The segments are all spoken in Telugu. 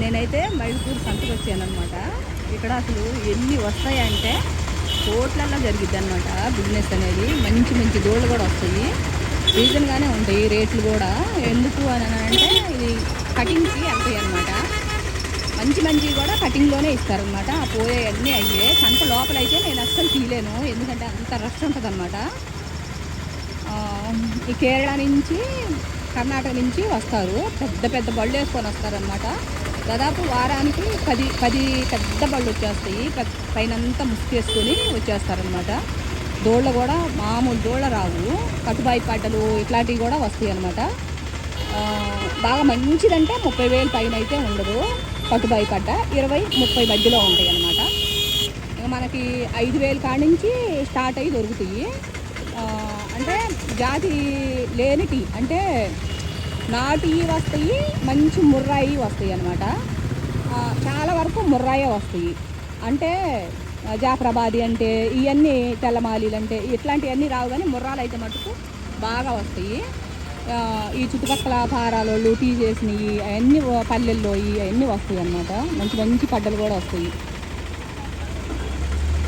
నేనైతే మైల్పూర్ సంతకు వచ్చాను అనమాట ఇక్కడ అసలు ఎన్ని వస్తాయంటే కోట్లలో జరిగిద్ది అనమాట బిజినెస్ అనేది. మంచి మంచి గోల్డ్ కూడా వస్తాయి. రీజన్గానే ఉంటాయి రేట్లు కూడా. ఎందుకు అని అంటే ఇది కటింగ్కి వెళ్తాయి అనమాట మంచి మంచి కూడా కటింగ్లోనే ఇస్తారనమాట ఆ పోయే అన్నీ అయ్యే. సంత లోపల అయితే నేను అస్సలు తీయలేను. ఎందుకంటే అంత రష్ ఉంటుంది అనమాట ఈ కేరళ నుంచి కర్ణాటక నుంచి వస్తారు. పెద్ద పెద్ద బళ్ళు వేసుకొని వస్తారనమాట దాదాపు వారానికి పది పది పెద్ద బళ్ళు వచ్చేస్తాయి. పెద్ద పైనంతా ముసుకేసుకొని వచ్చేస్తారనమాట దోళ్ళ కూడా మామూలు దోళ్ళ రావు. కట్టుబాయి పాటలు ఇట్లాంటివి కూడా వస్తాయి అనమాట బాగా మంచిదంటే ముప్పై వేలు పైన అయితే ఉండదు. పట్టుబాయి పడ్డ ఇరవై ముప్పై మధ్యలో ఉంటాయి అనమాట మనకి ఐదు వేలు కాడ నుంచి స్టార్ట్ అయ్యి దొరుకుతాయి. అంటే జాతి లేనిటి అంటే నాటి వస్తాయి మంచి ముర్రాయి వస్తాయి అనమాట చాలా వరకు ముర్రాయే వస్తాయి. అంటే జాఫ్రాబాది అంటే ఇవన్నీ తెల్లమాలీలు అంటే ఇట్లాంటివన్నీ రావు కానీ ముర్రాలు అయితే మటుకు బాగా వస్తాయి. ఈ చుట్టుపక్కల పారాలోళ్ళు టీ చేసినవి అవన్నీ పల్లెల్లో అవన్నీ వస్తాయి అన్నమాట. మంచి మంచి పడ్డలు కూడా వస్తాయి.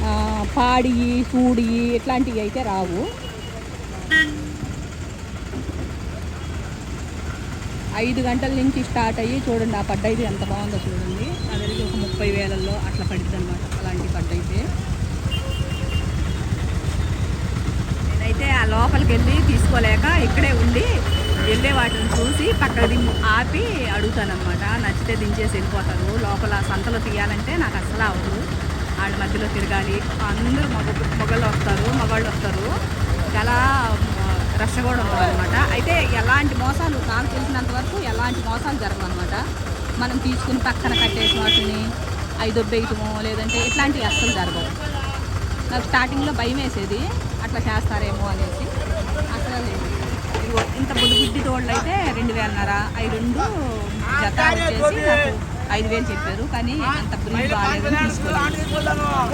ఆ, పాడి సూడి ఇట్లాంటివి అయితే రావు. ఐదు గంటల నుంచి స్టార్ట్ అయ్యి చూడండి ఆ పడ్డ అయితే ఎంత బాగుందో చూడండి. అది ఒక ముప్పై వేలల్లో అట్లా పడిద్ది అనమాట అలాంటి పడ్డ అయితే. నేనైతే ఆ లోపలికి వెళ్ళి తీసుకోలేక ఇక్కడే ఉండి వెళ్ళే వాటిని చూసి పక్కది ఆపి అడుగుతానమాట నచ్చితే దించేసి వెళ్ళిపోతారు. లోపల సంతలో తీయాలంటే నాకు అస్సలు అవ్వదు. వాళ్ళ మధ్యలో తిరగాలి. అందరూ మగ మొగళ్ళు వస్తారు మగవాళ్ళు వస్తారు. చాలా రష్ కూడా ఉంటుంది అనమాట అయితే ఎలాంటి మోసాలు నాకు తెలిసినంత వరకు ఎలాంటి మోసాలు జరగవు అనమాట మనం తీసుకుని పక్కన కట్టేసి వాటిని అవి దొబ్బేయటమో లేదంటే ఇట్లాంటివి అస్సలు జరగవు. నాకు స్టార్టింగ్లో భయం వేసేది అట్లా చేస్తారేమో అనేసి. అసలు లేదు. బుడ్డి తోళ్ళు అయితే రెండు వేలన్నర అవి రెండు జత వచ్చేసి నాకు ఐదు వేలు చెప్పారు. కానీ అంత బ్రీడ్ బాగాలేదు. తీసుకోలేదు.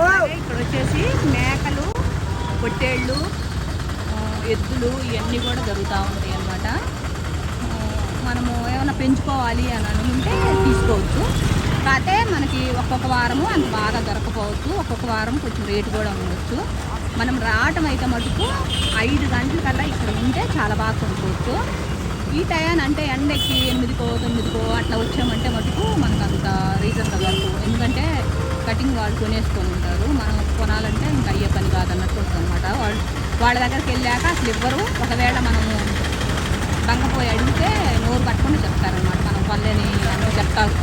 అలాగే ఇక్కడ వచ్చేసి మేకలు పొట్టేళ్ళు ఎద్దులు ఇవన్నీ కూడా జరుగుతూ ఉంటాయి అన్నమాట. మనము ఏమైనా పెంచుకోవాలి అని అనుకుంటే తీసుకోవచ్చు. కాకపోతే మనకి ఒక్కొక్క వారము అంత బాగా దొరకపోవచ్చు. ఒక్కొక్క వారం కొంచెం రేటు కూడా ఉండొచ్చు. మనం రావటం అయితే మటుకు ఐదు గంటల కల్లా ఇక్కడ ఉంటే చాలా బాగా కొనుక్కోవచ్చు. ఈ టయాన్ అంటే ఎండకి ఎనిమిదికో తొమ్మిదికో అట్లా వచ్చామంటే మటుకు మనకు అంత రీజన్ వరకు ఎందుకంటే కటింగ్ వాళ్ళు కొనేసుకొని ఉంటారు. మనం కొనాలంటే ఇంకా అయ్యే పని కాదన్నట్టు వస్తుంది అనమాట వాళ్ళు వాళ్ళ దగ్గరికి వెళ్ళాక అసలు ఇవ్వరు ఒకవేళ మనము బంగపోయి అడిగితే నోరు పట్టుకుని చెప్తారనమాట మనం పల్లెని అని చెప్తారు.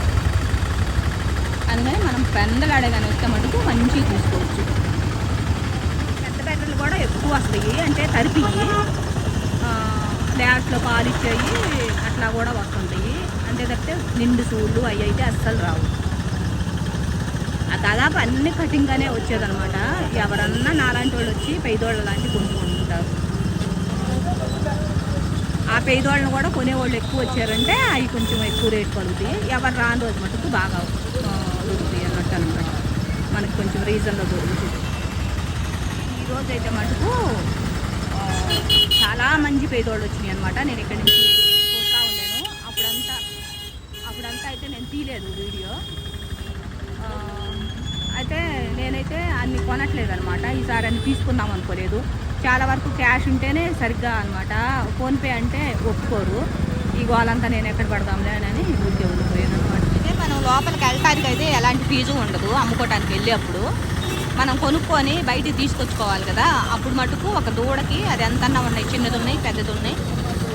అందుకని మనం పెందలాడే కానీ వస్తే మటుకు మంచిగా తీసుకోవచ్చు. పెద్ద కూడా ఎక్కువ వస్తాయి. అంటే తరిపి ఫ్లాట్లో పాలిచ్చేవి అట్లా కూడా వస్తుంటాయి. అంతే తప్పితే నిండు సూళ్ళు అవి అయితే అస్సలు రావు. ఆ దాదాపు అన్ని కటింగ్గానే వచ్చేదనమాట ఎవరన్నా నాలాంటి వాళ్ళు వచ్చి పెద్దోళ్ళ లాంటి కొనుక్కుంటారు. ఆ పెద్దోళ్ళని కూడా కొనేవాళ్ళు ఎక్కువ వచ్చారంటే అవి కొంచెం ఎక్కువ రేట్ పడుతాయి. ఎవరు రాని రోజు మటుకు బాగా దొరుకుతాయి అన్నట్టు అనమాట మనకి కొంచెం రీజన్లో దొరుకుతుంది రోజు అయితే మటుకు చాలా మంచి పేదోళ్ళు వచ్చినాయి అనమాట నేను ఇక్కడి నుంచి చూస్తూ ఉన్నాను. అప్పుడంతా అప్పుడంతా అయితే నేను తీయలేదు వీడియో. అయితే నేనైతే అన్ని కొనట్లేదు అనమాట ఈసారి అన్ని తీసుకుందాం అనుకోలేదు. చాలా వరకు క్యాష్ ఉంటేనే సరిగ్గా అనమాట ఫోన్పే అంటే ఒప్పుకోరు. ఈ గోలంతా నేను ఎక్కడ పడదాంలే అని ఊరికే పోయాను అనమాట అయితే మనం లోపలికి వెళ్ళటానికి అయితే ఎలాంటి ఫీజు ఉండదు. అమ్ముకోవటానికి వెళ్ళేప్పుడు. మనం కొనుక్కొని బయటికి తీసుకొచ్చుకోవాలి కదా. అప్పుడు మటుకు ఒక దూడకి అది ఎంతన్నా ఉన్నాయి? చిన్నది ఉన్నాయి పెద్దది ఉన్నాయి.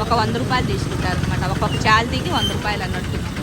ఒక వంద రూపాయలు తీసుకుంటారు అనమాట ఒక్కొక్క చాలతీకి వంద రూపాయలు అన్నట్టు.